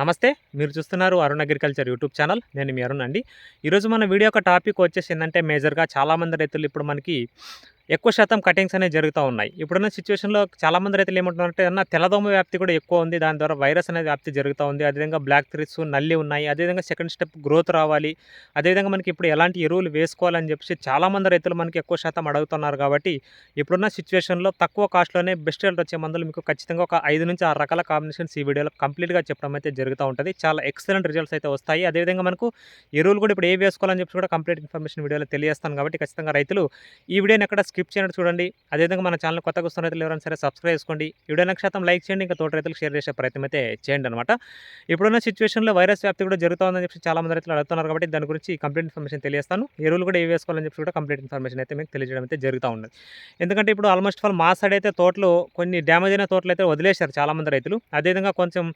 నమస్తే మీరు చూస్తున్నారు అరుణ్ అగ్రికల్చర్ యూట్యూబ్ ఛానల్. నేను మీ అరుణ్ అండి. ఈరోజు మన వీడియో యొక్క టాపిక్ వచ్చేసి ఏంటంటే మేజర్గా చాలామంది రైతులు ఇప్పుడు మనకి ఎక్కువ శాతం కటింగ్స్ అనేవి జరుగుతూ ఉన్నాయి. ఇప్పుడున్న సిచ్యువేషన్లో చాలామంది రైతులు ఏమంటున్నారంటే అన్న తెల్లదోమ వ్యాప్తి కూడా ఎక్కువ ఉంది. దాని ద్వారా వైరస్ అనేది వ్యాప్తి జరుగుతూ ఉంది. అదేవిధంగా బ్లాక్ త్రిస్ నల్లి ఉన్నాయి. అదేవిధంగా సెకండ్ స్టెప్ గ్రోత్ రావాలి. అదేవిధంగా మనకి ఇప్పుడు ఎలాంటి ఎరువులు వేసుకోవాలని చెప్పేసి చాలామంది రైతులు మనకి ఎక్కువ శాతం అడుగుతున్నారు కాబట్టి ఇప్పుడున్న సిచ్యువేషన్లో తక్కువ కాస్ట్లోనే బెస్ట్ రిజల్ట్ వచ్చే మందులు మీకు ఖచ్చితంగా ఒక ఐదు నుంచి ఆరు రకాల కాంబినేషన్స్ ఈ వీడియోలో కంప్లీట్గా చెప్పడం అయితే జరుగుతూ ఉంటుంది. చాలా ఎక్సలెంట్ రిజల్ట్స్ అయితే వస్తాయి. అదేవిధంగా మనకు ఎరువులు కూడా ఇప్పుడు ఏ వేసుకోవాలని చెప్పి కూడా కంప్లీట్ ఇన్ఫర్మేషన్ వీడియోలో తెలియజేస్తాను కాబట్టి ఖచ్చితంగా రైతులు ఈ వీడియోని ఎక్కడ స్కిప్ చేయడం చూడండి. అదేవిధంగా మన ఛానల్ కొత్తగా వస్తున్న రైతులు ఎవరైనా సరే సబ్స్క్రైబ్ చేసుకోండి. ఈ వీడియో శాతం లైక్ చేయండి. ఇంకా తోట రైతులకు షేర్ చేసే ప్రయత్నం అయితే చేయండి అనమాట ఇప్పుడున్న సిచ్యువేషన్లో వైరస్ వ్యాప్తి కూడా జరుగుతుందని చెప్పి చాలా మంది రైతులు అడుగుతున్నారు కాబట్టి దాని గురించి కంప్లీట్ ఇన్ఫర్మేషన్ తెలియస్తాను ఎరువులు కూడా ఏ వేసుకోవాలని చెప్పి కూడా కంప్లీట్ ఇన్ఫర్మేషన్ అయితే మీకు తెలియజేయడం అయితే జరుగుతూ ఉన్నది. ఎందుకంటే ఇప్పుడు ఆల్మోస్ట్ ఆల్ మా సైడ్ అయితే తోటలు కొన్ని డ్యామేజ్ అయిన తోటలు అయితే వదిలేశారు చాలామంది రైతులు. అదేవిధంగా కొంచెం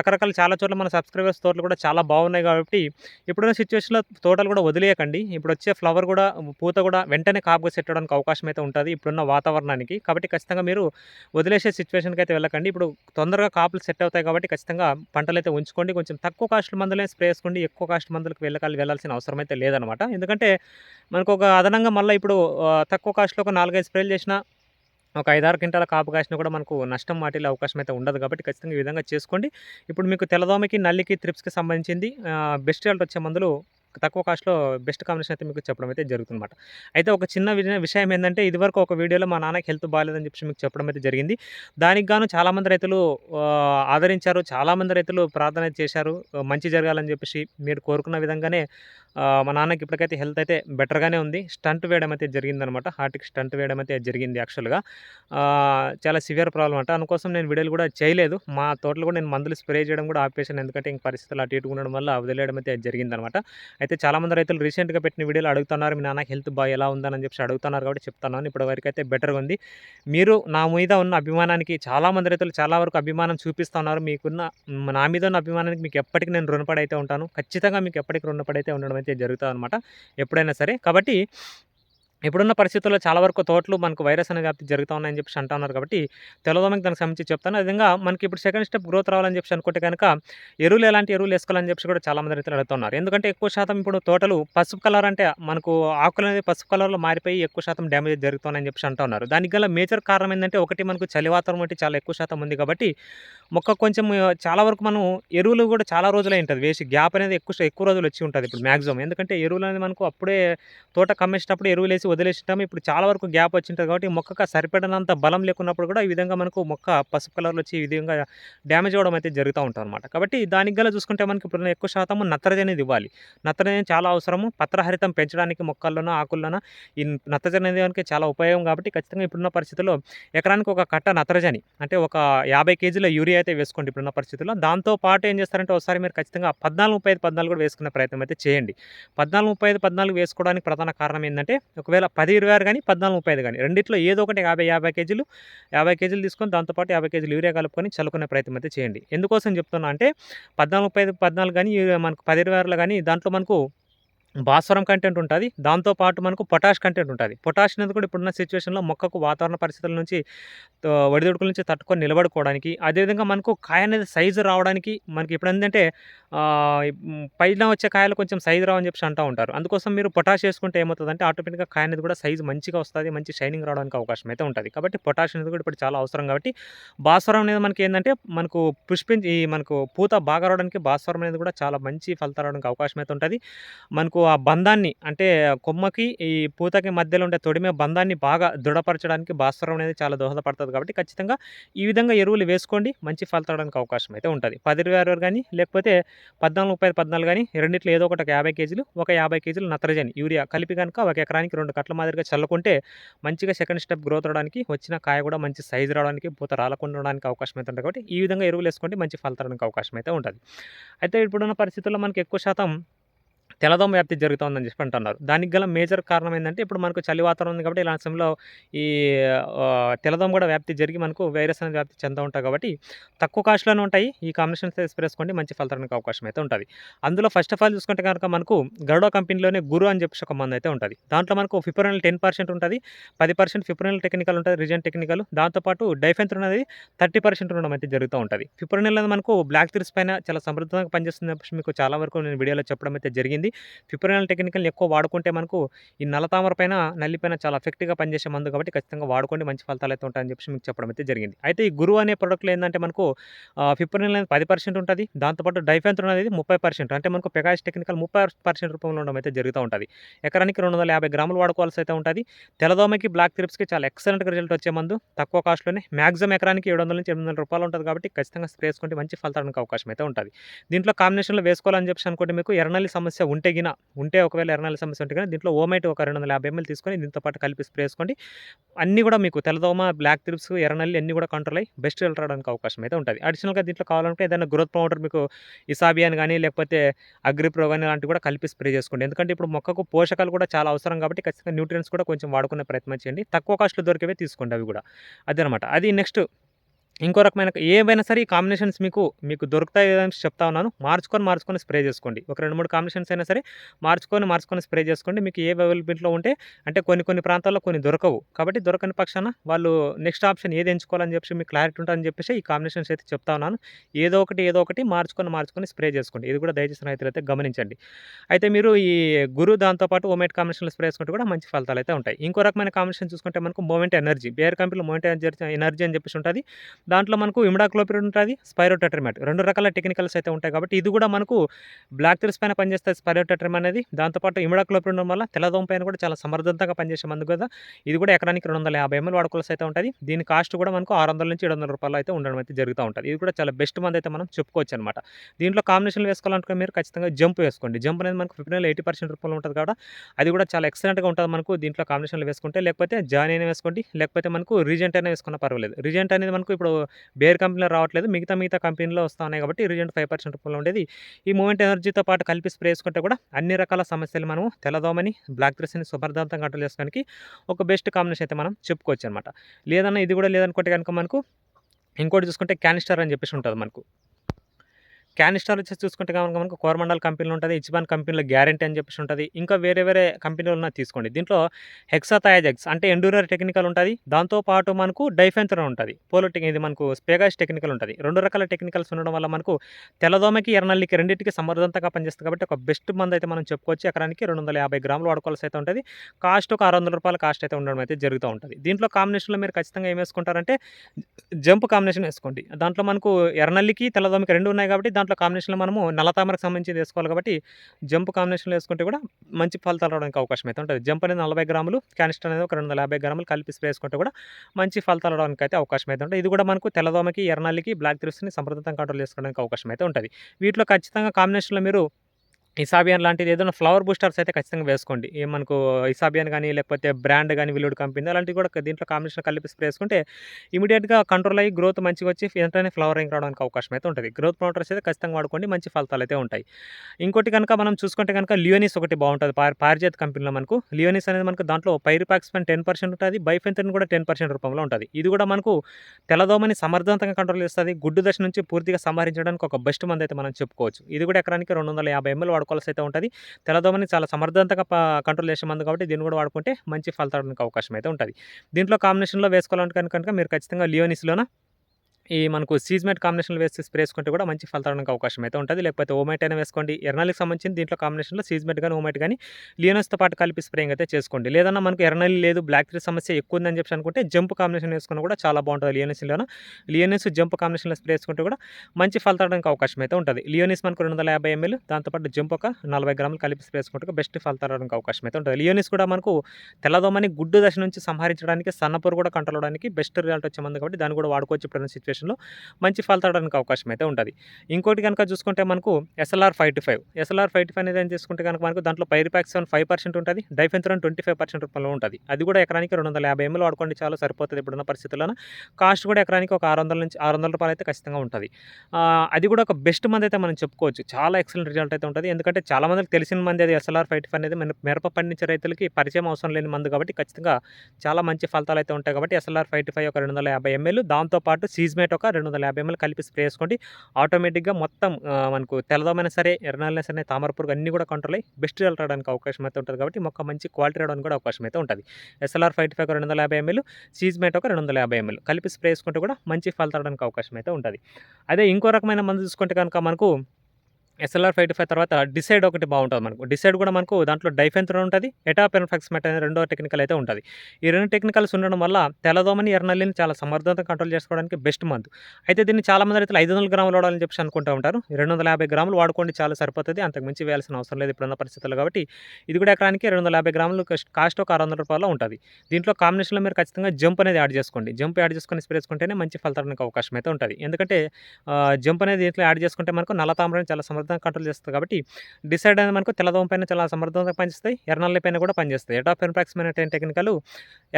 రకరకాల చాలా చోట్ల మన సబ్స్క్రైబర్స్ తోటలు కూడా చాలా బాగున్నాయి కాబట్టి ఇప్పుడున్న సిచ్యువేషన్లో తోటలు కూడా వదిలేయకండి. ఇప్పుడు వచ్చే ఫ్లవర్ కూడా పూత కూడా వెంటనే కాపుగా సెట్టడానికి అవకాశం అయితే ఉంటుంది ఇప్పుడున్న వాతావరణానికి. కాబట్టి ఖచ్చితంగా మీరు వదిలేసే సిచ్యువేషన్కి అయితే వెళ్ళకండి. ఇప్పుడు తొందరగా కాపులు సెట్ అవుతాయి కాబట్టి ఖచ్చితంగా పంటలు అయితే ఉంచుకోండి. కొంచెం తక్కువ కాస్ట్ మందులే స్ప్రే చేసుకోండి. ఎక్కువ కాస్ట్ మందులకు వెళ్ళకాలి వెళ్ళాల్సిన అవసరం అయితే లేదనమాట ఎందుకంటే మనకు ఒక అదనంగా మళ్ళీ ఇప్పుడు తక్కువ కాస్ట్లో ఒక నాలుగైదు స్ప్రేలు చేసిన ఒక ఐదారు క్వింటాల కాపు కాసినా కూడా మనకు నష్టం వాటిల్లే అవకాశం అయితే ఉండదు. కాబట్టి ఖచ్చితంగా ఈ విధంగా చేసుకోండి. ఇప్పుడు మీకు తెల్లదోమకి నల్లికి త్రిప్స్కి సంబంధించింది బెస్ట్ రిజల్ట్ వచ్చే మందులు తక్కువ కాస్ట్లో బెస్ట్ కాంబినేషన్ అయితే మీకు చెప్పడం అయితే జరుగుతుందన్నమాట. అయితే ఒక చిన్న విషయం ఏంటంటే ఇదివరకు ఒక వీడియోలో మా నాన్నకి హెల్త్ బాగాలేదని చెప్పి మీకు చెప్పడం అయితే జరిగింది. దానికి గాను చాలామంది రైతులు ఆదరించారు చాలామంది రైతులు ప్రార్థన చేశారు. మంచి జరగాలని చెప్పేసి మీరు కోరుకున్న విధంగానే మా నాన్నకి ఇప్పటికైతే హెల్త్ అయితే బెటర్గానే ఉంది. స్టంట్ వేయడం అయితే జరిగిందనమాట హార్ట్కి స్టంట్ వేయడం అయితే జరిగింది యాక్చువల్గా. చాలా సివియర్ ప్రాబ్లం అంట. అందుకోసం నేను వీడియోలు కూడా చేయలేదు. మా తోటలో కూడా నేను మందులు స్ప్రే చేయడం కూడా ఆపేసాను ఎందుకంటే ఇంక పరిస్థితులు అటు ఇటు ఉండడం వల్ల వదిలేయడం అయితే జరిగిందనమాట అయితే చాలామంది రైతులు రీసెంట్గా పెట్టిన వీడియోలు అడుగుతున్నారు మీ నాన్న హెల్త్ బాగా ఎలా ఉందని చెప్పి అడుగుతున్నారు కాబట్టి చెప్తున్నాను. ఇప్పటి వరకు అయితే బెటర్గా ఉంది. మీరు నా మీద ఉన్న అభిమానానికి చాలామంది రైతులు చాలా వరకు అభిమానం చూపిస్తున్నారు. మీకున్న నా మీద ఉన్న అభిమానానికి మీకు ఎప్పటికీ నేను రుణపడైతే ఉంటాను. ఖచ్చితంగా మీకు ఎప్పటికీ రుణపడైతే ఉండడం అయితే జరుగుతుంది అనమాట ఎప్పుడైనా సరే. కాబట్టి ఇప్పుడున్న పరిస్థితుల్లో చాలా వరకు తోటలు మనకు వైరస్ అనే వ్యాప్తి జరుగుతూ ఉన్నాయని చెప్పి అంటున్నారు కాబట్టి తెల్లదోమకి దానికి సంబంధించి చెప్తాను. అదేవిధంగా మనకి ఇప్పుడు సెకండ్ స్టెప్ గ్రోత్ రావాలని చెప్పి అనుకుంటే కనుక ఎరువులు ఎలాంటి ఎరువులు వేసుకోవాలని చెప్పి కూడా చాలా మంది రైతులు అడుగుతున్నారు ఎందుకంటే ఎక్కువ శాతం ఇప్పుడు తోటలు పసుపు కలర్ అంటే మనకు ఆకులు అనేది పసుపు కలర్లో మారిపోయి ఎక్కువ శాతం డ్యామేజ్ జరుగుతున్నాయని చెప్పి అంటున్నారు దానికి గల మేజర్ కారణం ఏంటంటే ఒకటి మనకు చలి వాతావరణం ఒకటి చాలా ఎక్కువ శాతం ఉంది కాబట్టి మొక్క కొంచెం చాలా వరకు మనం ఎరువులు కూడా చాలా రోజులు ఉంటుంది. వేసి గ్యాప్ అనేది ఎక్కువ ఎక్కువ రోజులు వచ్చి ఉంటుంది ఇప్పుడు మ్యాక్సిమం ఎందుకంటే ఎరువులు అనేది మనకు అప్పుడే తోట కమ్మేసినప్పుడు ఎరువులు వేసి వదిలేసినాము ఇప్పుడు చాలా వరకు గ్యాప్ వచ్చింటుంది కాబట్టి మొక్కకు సరిపడినంత బలం లేకున్నప్పుడు కూడా ఈ విధంగా మనకు మొక్క పసుపు కలర్లో వచ్చి ఈ విధంగా డ్యామేజ్ అవ్వడం అయితే జరుగుతూ ఉంటుంది అనమాట కాబట్టి దానికి గల చూసుకుంటే మనకి ఇప్పుడు ఎక్కువ శాతం నత్రజని అనేది ఇవ్వాలి. నత్రజని చాలా అవసరము. పత్రహరితం పెంచడానికి మొక్కల్లోనో ఆకుల్లోనో ఈ నత్రజని అనేది మనకి చాలా ఉపయోగం కాబట్టి ఖచ్చితంగా ఇప్పుడున్న పరిస్థితుల్లో ఎకరానికి ఒక కట్ట నత్రజని అంటే ఒక యాభై కేజీల యూరియా అయితే వేసుకోండి ఇప్పుడున్న పరిస్థితుల్లో. దాంతో పాటు ఏం చేస్తారంటే ఒకసారి మీరు ఖచ్చితంగా పద్నాలుగు ముప్పై ఐదు పద్నాలుగు కూడా వేసుకునే ప్రయత్నం అయితే చేయండి. పద్నాలుగు ముప్పై ఐదు పద్నాలుగు వేసుకోవడానికి ప్రధాన కారణం ఏంటంటే ఒకవేళ పది ఇరవై ఆరు కానీ పద్నాలుగు ముప్పై ఐదు కానీ రెండిట్లో ఏదో ఒకటి యాభై యాభై కేజీలు యాభై కేజీలు తీసుకొని దాంతోపాటు యాభై కేజీలు యూరియా కలుపుకొని చల్లుకునే ప్రయత్నం అయితే చేయండి. ఎందుకోసం చెప్తున్నా అంటే పద్నాలుగు ముప్పై ఐదు పద్నాలుగు కానీ మనకు పది ఇరవై ఆరులో కానీ దాంట్లో మనకు భాస్వరం కంటెంట్ ఉంటుంది. దాంతోపాటు మనకు పొటాష్ కంటెంట్ ఉంటుంది. పొటాష్ అనేది కూడా ఇప్పుడున్న సిచ్యువేషన్లో మొక్కకు వాతావరణ పరిస్థితుల నుంచి తో, నుంచి తట్టుకొని నిలబడుకోవడానికి అదేవిధంగా మనకు కాయ అనేది సైజు రావడానికి మనకి ఇప్పుడు ఏంటంటే పైన వచ్చే కాయలు కొంచెం సైజు రావని చెప్పి అంటూ ఉంటారు. అందుకోసం మీరు పొటాష్ వేసుకుంటే ఏమవుతుందంటే ఆటోమేటిక్గా కాయ అనేది కూడా సైజు మంచిగా వస్తుంది మంచి షైనింగ్ రావడానికి అవకాశం అయితే ఉంటుంది. కాబట్టి పొటాష్ అనేది కూడా ఇప్పుడు చాలా అవసరం కాబట్టి భాస్వరం అనేది మనకి ఏంటంటే మనకు పుష్పించి మనకు పూత బాగా రావడానికి భాస్వరం అనేది కూడా చాలా మంచి ఫలితాలు రావడానికి అవకాశం అయితే ఉంటుంది. మనకు ఆ బంధాన్ని అంటే కొమ్మకి ఈ పూతకి మధ్యలో ఉండే తొడిమే బంధాన్ని బాగా దృఢపరచడానికి భాస్వరం అనేది చాలా దోహదపడుతుంది కాబట్టి ఖచ్చితంగా ఈ విధంగా ఎరువులు వేసుకోండి. మంచి ఫలితడానికి అవకాశం అయితే ఉంటుంది. పది ఇరవై ఆరు కానీ లేకపోతే పద్నాలుగు ముప్పై పద్నాలుగు కానీ రెండిట్లో ఏదో ఒకటి ఒక యాభై కేజీలు ఒక యాభై కేజీలు నత్రజని యూరియా కలిపి కనుక ఒక ఎకరానికి రెండు కట్ల మాదిరిగా చల్లుకుంటే మంచిగా సెకండ్ స్టెప్ గ్రోత్ రావడానికి వచ్చిన కాయ కూడా మంచి సైజు రావడానికి పూత రాలకుండా ఉండడానికి అవకాశం అయితే ఉంటుంది కాబట్టి ఈ విధంగా ఎరువులు వేసుకోండి. మంచి ఫలితాలు అవకాశం అయితే ఉంటుంది. అయితే ఇప్పుడున్న పరిస్థితుల్లో మనకి ఎక్కువ శాతం తెల్లదోమ వ్యాప్తి జరుగుతోందని చెప్పి అంటున్నారు. దానికి గల మేజర్ కారణం ఏంటంటే ఇప్పుడు మనకు చలి వాతావరణం ఉంది కాబట్టి ఇలాంటి సమయంలో ఈ తెల్లదోమ కూడా వ్యాప్తి జరిగి మనకు వైరస్ అనేది వ్యాప్తి చెందుతా ఉంటాయి కాబట్టి, తక్కువ కాస్ట్‌లోనే ఉంటాయి. ఈ కాంబినేషన్ స్ప్రే మంచి ఫలితానికి అవకాశం అయితే ఉంటుంది అందులో ఫస్ట్ ఆఫ్ ఆల్ చూసుకుంటే కనుక మనకు గరుడ కంపెనీలోనే గురు అని చెప్పేసి ఒక మందైతే ఉంటుంది దాంట్లో మనకు ఫిప్రోనిల్ 10% ఉంటది. 10% ఫిప్రోనిల్ టెక్నికల్ ఉంటుంది రిజెన్ టెక్నికల్. దాంతోపాటు డైఫెన్త్ అనేది 30% ఉండడం అయితే జరుగుతూ ఉంటుంది ఫిప్రోనిల్ అనేది మనకు బ్లాక్ థ్రిప్స్ పైన చాలా సమృద్ధంగా పనిచేస్తుంది మీకు చాలా వరకు నేను వీడియోలో చెప్పడం అయితే జరిగింది. ఫిప్రోనిల్ టెక్నికల్‌ని ఎక్కువ వాడుకుంటే మనకు ఈ నల్లతామర పైన, నల్లి పైన చాలా ఎఫెక్ట్గా పనిచేసే మందు కాబట్టి ఖచ్చితంగా వాడుకోండి. మంచి ఫలితాలైతే ఉంటాయని చెప్పి మీకు చెప్పడం అయితే జరిగింది. అయితే ఈ గురువు అనే ప్రొడక్ట్‌లో ఏంటంటే మనకు ఫిప్రినల్ అనేది 10% ఉంటది. దాంతో పాటు అనేది 30% అంటే మనకు పెగాస్ టెక్నికల్ 30% రూపంలో ఉండడం అయితే జరుగుతూ ఉంటుంది ఎకరానికి 250 గ్రాములు వాడుకోవాల్సి అయితే ఉంటుంది తెలదోమకి బ్లాక్ థ్రిప్స్‌కి చాలా ఎక్సలెంట్‌గా రిజల్ట్ వచ్చే మందు. తక్కువ కాస్ట్‌లోనే మ్యాక్సిమం ఎకరానికి 700-800 రూపాయలు ఉంటుంది కాబట్టి ఖచ్చితంగా స్ప్రేస్ చేసుకోండి. మంచి ఫలితానికి అవకాశం అయితే ఉంటుంది దీంట్లో కాంబినేషన్‌లో వేసుకోవాలని చెప్పి అనుకుంటే మీకు ఎర్నల్లి సమస్య ఉంటే గిన ఉంటే ఒకవేళ ఎర్రనల్లి సమస్య ఉంటే కానీ దీంట్లో ఓమైట్ ఒక 250 ఎంఎల్ తీసుకొని దీంతో పాటు కలిపి స్ప్రే చేసుకోండి. అన్నీ కూడా మీకు తెల్లదోమ, బ్లాక్ థ్రిప్స్, ఎర్రనల్లి అన్నీ కూడా కంట్రోల్ అయ్యి బెస్ట్ రిజల్ట్ రావడానికి అవకాశం అయితే ఉంటుంది అడిషనల్‌గా దీంట్లో కావాలంటే ఏదైనా గ్రోత్ ప్రమోటర్ మీకు ఇసాబియాన్ కానీ లేకపోతే అగ్రిప్రో కానీ లాంటివి కూడా కలిపి స్ప్రే చేసుకోండి. ఎందుకంటే ఇప్పుడు మొక్కకు పోషకాలు కూడా చాలా అవసరం కాబట్టి ఖచ్చితంగా న్యూట్రియన్స్ కూడా కొంచెం వాడుకునే ప్రయత్నం చేయండి. తక్కువ కాస్ట్‌లో దొరికేవే తీసుకోండి అవి కూడా. అదనమాట. అది నెక్స్ట్ ఇంకో రకమైన ఏవైనా సరే ఈ కాంబినేషన్స్ మీకు, మీకు దొరుకుతాయి అని చెప్తా ఉన్నాను. మార్చుకొని, మార్చుకొని స్ప్రే చేసుకోండి. ఒక 2, 3 కాంబినేషన్స్ అయినా సరే మార్చుకొని, మార్చుకొని స్ప్రే చేసుకోండి. మీకు ఏ అవైలబిలిటీలో ఉంటే అంటే కొన్ని, కొన్ని ప్రాంతాల్లో కొన్ని దొరకవు. కాబట్టి దొరకని పక్షాన వాళ్ళు నెక్స్ట్ ఆప్షన్ ఏది ఎంచుకోవాలని చెప్పేసి మీకు క్లారిటీ ఉంటుందని చెప్పేసి ఈ కాంబినేషన్స్ అయితే చెప్తా ఉన్నాను. ఏదో ఒకటి, ఏదో ఒకటి మార్చుకొని, మార్చుకొని స్ప్రే చేసుకోండి. ఇది కూడా దయచేసి రైతులైతే గమనించండి. అయితే మీరు ఈ గురు దాంతో పాటు కాంబినేషన్‌లో స్ప్రే చేసుకుంటే కూడా మంచి ఫలితాలు అయితే ఉంటాయి. ఇంకో రకమైన కాంబినేషన్ చూసుకుంటే మనకు మోమెంట్ ఎనర్జీ. బేర్ కంపెనీలో మూమెంట్ ఎనర్జీ ఎనర్జీ అని చెప్పేసి ఉంటుంది దాంట్లో మనకు ఇమిడాక్లోపిడ్ ఉంటుంది స్పైరోటెట్రమైట్ 2 రకాల టెక్నికల్స్ అయితే ఉంటాయి కాబట్టి ఇది కూడా మనకు బ్లాక్ థ్రిప్స్ పైన పనిచేస్తుంది స్పైరోటెట్రమ్ అనేది. దాంతో పాటు ఇమిడాక్లోపిడ్ ఉండడం వల్ల తెల్లదోమ పైన కూడా చాలా సమర్థవంతంగా పనిచేసే మందు కదా! ఇది కూడా ఎకరానికి 250 ఎంఎల్ వాడుకోవాల్సి అయితే ఉంటుంది దీని కాస్ట్ కూడా మనకు 600-700 రూపాయలు అయితే ఉండడం అయితే జరుగుతా ఉంటుంది ఇది కూడా చాలా బెస్ట్ మందయితే మనం చెప్పుకోవచ్చు అనమాట దీంట్లో కాంబినేషన్‌లు వేసుకోవాలనుకుంటే మీరు ఖచ్చితంగా జంప్ వేసుకోండి. జంప్ అనేది మనకు ఫిఫ్టీన్ ఎయిటీ పర్సెంట్ రూపంలో ఉంటుంది కాబట్టి అది కూడా చాలా ఎక్సలెంట్‌గా ఉంటుంది మనకు దీంట్లో కాంబినేషన్లు వేసుకుంటే. లేకపోతే జాయిన్ అయినా వేసుకోండి. లేకపోతే మనకు రీజెంట్ అయినా వేసుకున్నా పర్వాలేదు. రీజెంట్ అనేది మనకు ఇప్పుడు బేర్ కంపెనీలో రావట్లేదు. మిగతా, మిగతా కంపెనీలో వస్తా ఉన్నాయి కాబట్టి రిజెంట్ ఫైవ్ పర్సెంట్ రూపంలో ఉండేది. ఈ మూమెంట్ ఎనర్జీతో పాటు కలిపి స్ప్రే చేసుకుంటే కూడా అన్ని రకాల సమస్యలు మనం తెల్లదోమని, బ్లాక్ థ్రిప్స్‌ని సమర్థవంతంగా కంట్రోల్ చేసుకోవడానికి ఒక బెస్ట్ కాంబినేషన్ అయితే మనం చెప్పుకోవచ్చు అనమాట లేదన్నా ఇది కూడా లేదనుకుంటే కనుక మనకు ఇంకోటి చూసుకుంటే క్యానిస్టర్ అని చెప్పేసి ఉంటుంది మనకు. క్యానిస్టార్ వచ్చేసి చూసుకుంటే కనుక మనకు కోరమండల్ కంపెనీలో ఉంటుంది ఇచ్చిబాన్ కంపెనీలో గ్యారంటీ అని చెప్పేసి ఉంటుంది ఇంకా వేరే, వేరే కంపెనీలు ఉన్న తీసుకోండి. దీంట్లో హెక్సాథయాజెక్స్ అంటే ఎండూరర్ టెక్నికల్ ఉంటుంది దాంతో పాటు మనకు డైఫెన్సర్ ఉంటుంది పోలోటెక్ ఇది మనకు స్పేగాష్ టెక్నికల్ ఉంటుంది రెండు రకాల టెక్నికల్స్ ఉండడం వల్ల మనకు తెల్లదోమకి, ఎర్రనల్లికి రెండింటికి సమర్థంతగా పనిచేస్తుంది కాబట్టి ఒక బెస్ట్ మందయితే మనం చెప్పుకోవచ్చు. ఎకరానికి 250 గ్రాములు వాడుకోవాల్సి అయితే ఉంటుంది కాస్ట్ ఒక 600 రూపాయల కాస్ట్ అయితే ఉండడం అయితే జరుగుతూ ఉంటుంది దీంట్లో కాంబినేషన్‌లో మీరు ఖచ్చితంగా ఏం వేసుకుంటారంటే జంప్ కాంబినేషన్ వేసుకోండి. దాంట్లో మనకు ఎర్రనల్లికి, తెల్లదోమకి రెండు ఉన్నాయి కాబట్టి దాంట్లో కాంబినేషన్‌లో మనము నల్లతామరకు సంబంధించి వేసుకోవాలి కాబట్టి జంప్ కాంబినేషన్‌లో వేసుకుంటే కూడా మంచి ఫలితాలు రావడానికి అవకాశం అయితే ఉంటుంది. జంప్ అనేది 40 గ్రాములు, క్యానిస్టర్ అనేది ఒక 250 గ్రాములు కలిపి స్ప్రే వేసుకుంటే కూడా మంచి ఫలితాలు రావడానికి అయితే అవకాశం అయితే ఉంటుంది. ఇది కూడా మనకు తెల్లదోమకి, ఎర్నాలికి బ్లాక్ థ్రిప్స్‌ని సమర్థవంతంగా కంట్రోల్ చేసుకోవడానికి అవకాశం అయితే ఉంటుంది. వీటిలో ఖచ్చితంగా కాంబినేషన్‌లో మీరు ఇసాబియన్ లాంటిది ఏదైనా ఫ్లవర్ బూస్టర్స్ అయితే ఖచ్చితంగా వేసుకోండి. ఏ మనకు ఇసాబియన్ కానీ లేకపోతే బ్రాండ్ కానీ విలుడ్ కంపెనీ అలాంటివి కూడా దీంట్లో కాంబినేషన్ కలిపి స్ప్రే వేసుకుంటే ఇమీడియట్గా కంట్రోల్ అయ్యి గ్రోత్ మంచిగా వచ్చి వెంటనే ఫ్లవరింగ్ రావడానికి అవకాశం అయితే ఉంటుంది గ్రోత్ ప్రమోటర్స్ అయితే ఖచ్చితంగా వాడుకోండి. మంచి ఫలితాలు అయితే ఉంటాయి. ఇంకోటి కనుక మనం చూసుకుంటే కనుక లియోనిస్ ఒకటి బాగుంటుంది పార్ పారిజాత్ కంపెనీలో మనకు లియోనిస్ అనేది మనకు దాంట్లో పైరిపాక్స్‌పైన్ 10% ఉంటది. బైఫెన్థ్రిన్ కూడా 10% రూపంలో ఉంటుంది ఇది కూడా మనకు తెల్లదోమని సమర్థవంతంగా కంట్రోల్ చేస్తుంది గుడ్డు దశ నుంచి పూర్తిగా సంహరించడానికి ఒక బెస్ట్ మందయితే మనం చెప్పుకోవచ్చు. ఇది కూడా ఎకరానికి 250 ఎంఎల్ వాడుకోవాల్సి అయితే ఉంటుంది. తెల్లదోమని చాలా సమర్థవంతంగా కంట్రోల్ చేసే మందు కాబట్టి దీన్ని కూడా వాడుకుంటే మంచి ఫలితాలు అవకాశం అయితే ఉంటుంది. దీంట్లో కాంబినేషన్‌లో వేసుకోవాలంటే కనుక మీరు ఖచ్చితంగా లియోనిస్లోనా? ఈ మనకు సీజ్మెట్ కాంబినేషన్‌లో వేసి స్ప్రే వేసుకుంటే కూడా మంచి ఫలితానికి అవకాశం అయితే ఉంటుంది లేకపోతే ఓమైట్ అయినా వేసుకోండి. ఎర్నల్కి సంబంధించి దీంట్లో కాంబినేషన్‌లో సీజ్మెట్ కానీ ఓమైట్ కానీ లియోనస్తో పాటు కలిపి స్ప్రేయింగ్ అయితే చేసుకోండి. లేదన్నా మనకు ఎర్నల్ లేదు, బ్లాక్ త్రీ సమస్య ఎక్కువ ఉందని చెప్పి అనుకుంటే జంప్ కాంబినేషన్ వేసుకున్నా కూడా చాలా బాగుంటుంది లియోనెస్లోనూ లియోనిస్, జంప్ కాంబినేషన్‌లో స్ప్రే వేసుకుంటే కూడా మంచి ఫలితానికి అవకాశం అయితే ఉంటుంది లియోనిస్ మనకు 250 ఎంఎల్ దాంతోపాటు జంప్ ఒక 40 గ్రాములు కలిపి స్ప్రే వేసుకుంటే బెస్ట్ ఫలితానికి అవకాశం అయితే ఉంటుంది లియోనిస్ కూడా మనకు తెల్లదోమని గుడ్డు దశ నుంచి సంహరించడానికి, సన్నపూర్ కూడా కంట్రోల్ అవడానికి బెస్ట్ రిజల్ట్ వచ్చే మంది కాబట్టి దాన్ని కూడా వాడుకోవచ్చు ఇప్పుడు సిట్యుయేషన్ సిచ్యువేషన్లో మంచి ఫలితాలు అవకాశం అయితే ఉంటుంది. ఇంకోటి కనుక చూసుకుంటే మనకు SLR five two five. SLR five two five అనేది ఏం చేసుకుంటే కనుక మనకు దాంట్లో పైరిపాక్సిన్ ఫైవ్ పర్సెంట్ ఉంటుంది డైఫెన్థ్రాన్ ట్వంటీ ఫైవ్ పర్సెంట్ రూపంలో ఉంటుంది. అది కూడా ఎకరానికి రెండు వందల యాభై ఎంఎల్ వాడుకోండి చాలా సరిపోతుంది ఇప్పుడున్న పరిస్థితుల్లో కాస్ట్ కూడా ఎకరానికి ఒక ఆరు వందల నుంచి ఆరు వందల రూపాయలు అయితే ఖచ్చితంగా ఉంటుంది. అది కూడా ఒక బెస్ట్ మంది అయితే మనం చెప్పుకోవచ్చు. చాలా ఎక్సలెంట్ రిజల్ట్ అయితే ఉంటుంది. ఎందుకంటే చాలా మందికి తెలిసిన మంది అది ఎస్ఎల్ఆర్ ఫైవ్ ఫైవ్ అనేది మన మిరప పండించే రైతులకి పరిచయం అవసరం లేని మందు కాబట్టి ఖచ్చితంగా చాలా మంచి ఫలితాలు అయితే ఉంటాయి కాబట్టి ఎస్ఎల్ఆర్ ఫైవ్ ఫైవ్ ఒక రెండు వందల యాభై ఎంఎల్. దాంతోపాటు సీజ్మేట్ ఒక రెండు వందల యాభై ఎంఎల్ కలిపి స్ప్రే చేసుకోండి. ఆటోమేటిక్గా మొత్తం మనకు తెల్లదోమైనా సరే ఎర్రనాలైనా సరే తామర పురుగు అన్నీ కూడా కంట్రోల్ అయ్యి బెస్ట్ రిజల్ట్ రావడానికి అవకాశం అయితే ఉంటుంది కాబట్టి మొక్క మంచి క్వాలిటీ రావడానికి కూడా అవకాశం అయితే ఉంటుంది. ఎస్ఎల్ఆర్ ఫైవ్ ఫైవ్ రెండు వందల యాభై ఎంఎల్ సీజ్మేట్ ఒక రెండు వందల యాభై ఎంఎల్ కలిపి స్ప్రే చేసుకుంటే కూడా మంచి ఫలితాలు అవకాశం అయితే ఉంటుంది. అదే ఇంకో రకమైన మందు చూసుకుంటే కనుక మనకు ఎస్ఎల్ఆర్ ఫైవ్ ఫైవ్ తర్వాత డిసైడ్ ఒకటి బాగుంటుంది మనకు. డిసైడ్ కూడా మనకు దాంట్లో డైఫెన్థ్రోన్ ఉంటుంది ఎటాపెన్ఫాక్స్మెట్ అనే రెండో టెక్నికల్ అయితే ఉంటుంది. ఈ రెండు టెక్నికల్స్ ఉండడం వల్ల తెల్లదోమని ఎర్రనల్లిని చాలా సమర్థవంతంగా కంట్రోల్ చేసుకోవడానికి బెస్ట్ మందు. అయితే దీన్ని చాలా మంది రైతులు ఐదు వందల గ్రాములు వాడాలని చెప్పి అనుకుంటూ ఉంటారు. రెండు వందల యాభై గ్రాములు వాడుకోండి చాలా సరిపోతుంది. అంతకు మించి వేయాల్సిన అవసరం లేదు ఇప్పుడున్న పరిస్థితుల్లో కాబట్టి. ఇది కూడా ఎకరానికి రెండు వందల యాభై గ్రాములు కాస్ట్- ఒక ఆరు వందల రూపాయలు ఉంటుంది. దీంట్లో కాంబినేషన్లో మీరు ఖచ్చితంగా జంప్ అనేది యాడ్ చేసుకోండి. జంప్ యాడ్ చేసుకొని స్ప్రే చేసుకుంటేనే మంచి ఫలితానికి అవకాశం అయితే ఉంటుంది. ఎందుకంటే జంప్ అనేది దీంట్లో యాడ్ చేసుకుంటే మనకు నల్ల తామరని చాలా సమర్థంగా కంట్రోల్ చేస్తుంది కాబట్టి డిసైడ్ అనేది మనకు తెల్లదోమ పైన చాలా సమర్థంగా పనిచేస్తాయి ఎర్రనల్లి పైన కూడా పనిచేస్తాయి. ఎటాపెన్ఫాక్స్ అనే టెక్నికల్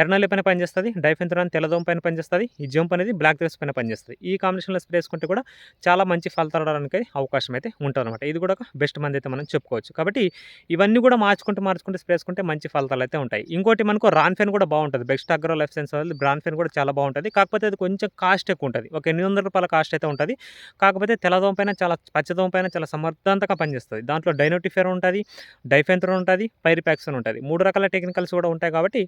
ఎర్రనల్లి పైన పనిచేస్తుంది డైఫెన్థ్రాన్ తెల్లదోమ పైన పనిచేస్తుంది ఈ జంప్ అనేది బ్లాక్ డ్రెస్ పైన పనిచేస్తుంది ఈ కాంబినేషన్లో స్ప్రే చేసుకుంటే కూడా చాలా మంచి ఫలితాలు రావడానికి అవకాశం అయితే ఉంటుందన్నమాట. ఇది కూడా ఒక బెస్ట్ మంది అయితే మనం చెప్పుకోవచ్చు. కాబట్టి ఇవన్నీ కూడా మార్చుకుంటూ మార్చుకుంటూ స్ప్రే చేసుకుంటే మంచి ఫలితాలు అయితే ఉంటాయి. ఇంకోటి మనకు రాన్ఫెన్ కూడా బాగుంటుంది. బెస్ట్ అగ్రో లైఫ్ సైన్స్ వాళ్ళు బ్రాన్ఫెన్ కూడా చాలా బాగుంటుంది. కాకపోతే అది కొంచెం కాస్ట్ ఎక్కువ ఉంటుంది. ఒక ఎనిమిది వందల రూపాయల కాస్ట్ అయితే ఉంటుంది. కాకపోతే తెల్లదోమ పైన చాలా పచ్చదోమ పైన చాలా సమర్థవంతంగా పనిచేస్తుంది దాంట్లో డైనోటిఫెర్ ఉంటుంది డైఫెన్థ్రోన్ ఉంటుంది పైరిపాక్సన్ ఉంటుంది. మూడు రకాల టెక్నికల్స్ కూడా ఉంటాయి కాబట్టి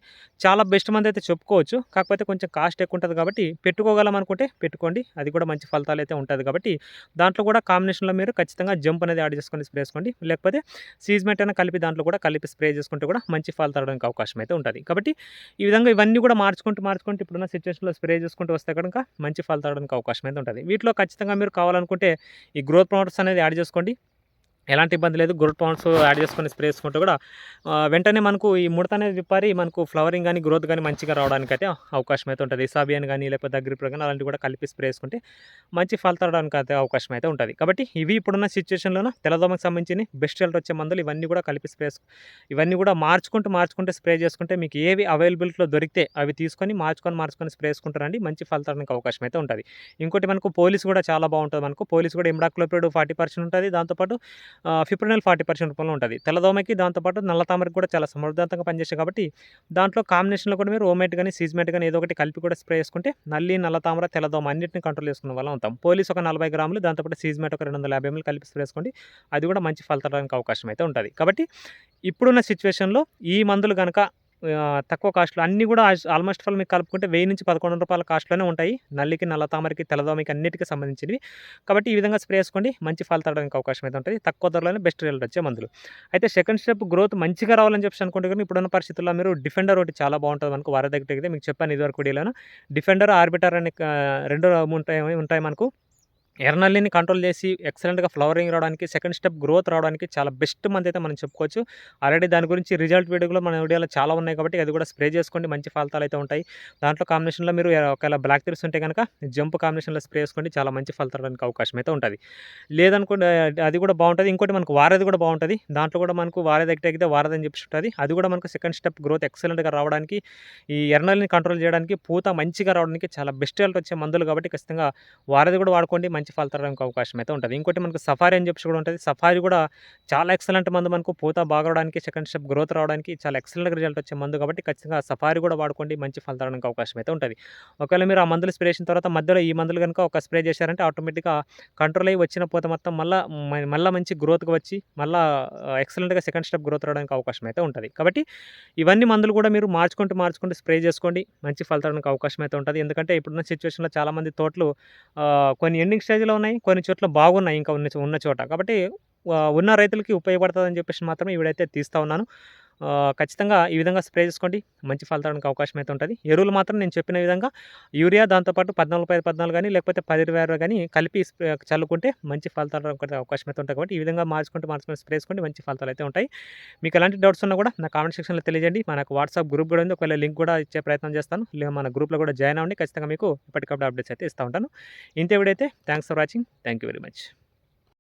చాలా బెస్ట్ మంది అయితే చెప్పుకోవచ్చు. కాకపోతే కొంచెం కాస్ట్ ఎక్కువ ఉంటుంది కాబట్టి పెట్టుకోగలం అనుకుంటే పెట్టుకోండి. అది కూడా మంచి ఫలితాలు అయితే ఉంటుంది కాబట్టి దాంట్లో కూడా కాంబినేషన్లో మీరు ఖచ్చితంగా జంప్ అనేది యాడ్ చేసుకొని స్ప్రే చేసుకోండి. లేకపోతే సీజ్మెంట్ అయినా కలిపి దాంట్లో కూడా కలిపి స్ప్రే చేసుకుంటే కూడా మంచి ఫలితాలు రావడానికి అవకాశం అయితే ఉంటుంది. కాబట్టి ఈ విధంగా ఇవన్నీ కూడా మార్చుకుంటూ మార్చుకుంటూ ఇప్పుడున్న సిచ్యువేషన్లో స్ప్రే చేసుకుంటూ వస్తే కనుక మంచి ఫలితాలు రావడానికి అవకాశం అయితే ఉంటుంది. వీటిలో ఖచ్చితంగా మీరు కావాలనుకుంటే ఈ గ్రోత్ ప్రమోటర్స్ అనేది యాడ్ చేసుకోండి. ఎలాంటి ఇబ్బంది లేదు. గ్రోత్ పౌండ్స్ యాడ్ చేసుకొని స్ప్రే చేసుకుంటే కూడా వెంటనే మనకు ఈ ముడత అనేది విప్పారి మనకు ఫ్లవరింగ్ కానీ గ్రోత్ కానీ మంచిగా రావడానికి అయితే అవకాశం అయితే ఉంటుంది. ఇసాబియన్ కానీ లేకపోతే అగ్రిప్రో కానీ అలాంటివి కూడా కలిపి స్ప్రే చేసుకుంటే మంచి ఫలితం రావడానికి అయితే అవకాశం అయితే ఉంటుంది. కాబట్టి ఇవి ఇప్పుడున్న సిచ్యువేషన్లోన తెల్లదోమకు సంబంధించి బెస్ట్ రిజల్ట్ వచ్చే మందులు ఇవన్నీ కూడా కలిపి స్ప్రే ఇవన్నీ కూడా మార్చుకుంటూ మార్చుకుంటూ స్ప్రే చేసుకుంటే మీకు ఏవి అవైలబిలిటీలో దొరికితే అవి తీసుకొని మార్చుకొని మార్చుకొని స్ప్రే చేసుకుంటారండి. మంచి ఫలితానికి అవకాశం అయితే ఉంటుంది. ఇంకోటి మనకు పోలీస్ కూడా చాలా బాగుంటుంది. మనకు పోలీస్ కూడా ఇమ్డాక్లోపేడ్ ఫార్టీ పర్సెంట్ ఉంటుంది. దాంతోపాటు ఫిప్రినల్ ఫార్టీ పర్సెంట్ రూపంలో ఉంటుంది. తెల్లదోమకి దాంతోపాటు నల్ల తామరకి కూడా చాలా సమర్థవంతంగా పనిచేస్తాయి కాబట్టి దాంట్లో కాంబినేషన్లో కూడా మీరు ఓమేట్ కానీ సీజ్మేట్ కానీ ఏదో ఒకటి కలిపి కూడా స్ప్రే చేసుకుంటే నల్లి నల్ల తామర తెల్లదోమ అన్నింటిని కంట్రోల్ చేసుకున్న వల్ల ఉంటాం పోలీస్ ఒక నలభై గ్రాములు దాంతోపాటు సీజ్మేట్ ఒక రెండు వందల యాభై ఎంఎల్ కలిపి స్ప్రే చేసుకోండి. అది కూడా మంచి ఫలితానికి అవకాశం అయితే ఉంటుంది. కాబట్టి ఇప్పుడున్న సిచ్యువేషన్లో ఈ మందులు కనుక తక్కువ కాస్ట్లో అన్నీ కూడా ఆల్మోస్ట్ ఆల్ మీకు కలుపుకుంటే వెయ్యి నుంచి పదకొండు రూపాయల కాస్ట్లోనే ఉంటాయి. నల్లికి నల్ల తామరకి తెల్లదోమకి అన్నిటికీ సంబంధించినవి. కాబట్టి ఈ విధంగా స్ప్రే చేసుకోండి. మంచి ఫలితాలు తడడానికి అవకాశం అయితే ఉంటుంది. తక్కువ ధరలోనే బెస్ట్ రిజల్ట్ వచ్చే మందులు. అయితే సెకండ్ స్టెప్ గ్రోత్ మంచిగా రావాలని చెప్పి అనుకుంటే కానీ ఇప్పుడున్న పరిస్థితుల్లో మీరు డిఫెండర్ ఒకటి చాలా బాగుంటుంది మనకు వారి దగ్గర అయితే మీకు చెప్పాను ఇదివరకు వీడియోలో డిఫెండర్ ఆర్బిటర్ అనే రెండు ఉంటాయి ఉంటాయి మనకు. ఎర్నల్లీని కంట్రోల్ చేసి ఎక్సలెంట్గా ఫ్లవరింగ్ రావడానికి సెకండ్ స్టెప్ గ్రోత్ రావడానికి చాలా బెస్ట్ మంత్ అయితే మనం చెప్పుకోవచ్చు. ఆల్రెడీ దాని గురించి రిజల్ట్ వీడియోలో మన వీడియోలో చాలా ఉన్నాయి కాబట్టి అది కూడా స్ప్రే చేసుకోండి. మంచి ఫలితాలు అయితే ఉంటాయి. దాంట్లో కాంబినేషన్లో మీరు ఒకవేళ బ్లాక్ తిరిసి ఉంటే కనుక జంప్ కాంబినేషన్లో స్ప్రే చేసుకోండి. చాలా మంచి ఫలితాలు రావడానికి అవకాశం అయితే ఉంటుంది. లేదనుకుంటే అది కూడా బాగుంటుంది. ఇంకోటి మనకు వారది కూడా బాగుంటుంది. దాంట్లో కూడా మనకు వారది ఎక్కితే వారది అని చెప్పి ఉంటుంది. అది కూడా మనకు సెకండ్ స్టెప్ గ్రోత్ ఎక్సలెంట్గా రావడానికి ఈ ఎర్నల్ని కంట్రోల్ చేయడానికి పూత మంచిగా రావడానికి చాలా బెస్ట్ రిజల్ట్ వచ్చే మందులు కాబట్టి ఖచ్చితంగా వారది కూడా వాడుకోండి. మంచి ఫలితాలు రావడానికి అవకాశం అయితే ఉంటుంది. ఇంకోటి మనకు సఫారీ అని చెప్పి కూడా ఉంటుంది. సఫారీ కూడా చాలా ఎక్సలెంట్ మందు మనకు పూత బాగవడానికి సెకండ్ స్టెప్ గ్రోత్ రావడానికి చాలా ఎక్సలెంట్ రిజల్ట్ వచ్చే మందు కాబట్టి ఖచ్చితంగా సఫారీ కూడా వాడుకోండి. మంచి ఫలితాలు రావడానికి అవకాశం అయితే ఉంటుంది. ఒకవేళ మీరు ఆ మందులు స్ప్రే చేసిన తర్వాత మధ్యలో ఈ మందులు కనుక ఒక స్ప్రే చేశారంటే ఆటోమేటిక్గా కంట్రోల్ అయ్యి వచ్చిన పూత మొత్తం మళ్ళీ మళ్ళీ మంచి గ్రోత్కి వచ్చి మళ్ళీ ఎక్సలెంట్గా సెకండ్ స్టెప్ గ్రోత్ రావడానికి అవకాశం అయితే ఉంటుంది. కాబట్టి ఇవన్నీ మందులు కూడా మీరు మార్చుకుంటూ మార్చుకుంటూ స్ప్రే చేసుకోండి. మంచి ఫలితానికి అవకాశం అయితే ఉంటుంది. ఎందుకంటే ఇప్పుడున్న సిచ్యువేషన్లో చాలామంది తోటలు కొన్ని ఎండింగ్ స్టేజ్లో ఉన్నాయి కొన్ని చోట్ల బాగున్నాయి ఇంకా ఉన్న ఉన్న చోట. కాబట్టి ఉన్న రైతులకి ఉపయోగపడుతుందని చెప్పేసి మాత్రమే ఇవిడైతే తీస్తూ ఉన్నాను. ఖచ్చితంగా ఈ విధంగా స్ప్రే చేసుకోండి. మంచి ఫలితానికి అవకాశం అయితే ఉంటుంది ఎరువులు మాత్రం నేను చెప్పిన విధంగా యూరియా దాంతో పాటు 14/14 గాని, లేకపోతే 10/20 కానీ కలిపి చల్లుకుంటే మంచి ఫలితాలు అవకాశం అయితే ఉంటాయి కాబట్టి ఈ విధంగా మార్చుకుంటూ, మార్చుకుంటూ స్ప్రే చేసుకోండి. మంచి ఫలితాలైతే ఉంటాయి. మీకు ఎలాంటి డౌట్స్ ఉన్నా కూడా నా కామెంట్ సెక్షన్‌లో తెలియజేయండి. మనకు వాట్సాప్ గ్రూప్ కూడా ఉంది. ఒకవేళ లింక్ కూడా ఇచ్చే ప్రయత్నం చేస్తాను. లేదా మన గ్రూప్‌లో కూడా జాయిన్ అవ్వండి. ఖచ్చితంగా మీకు ఇప్పటికప్పుడు అప్డేట్స్ అయితే ఇస్తా ఉంటాను. ఇంతే video thanks for watching. Thank you very much.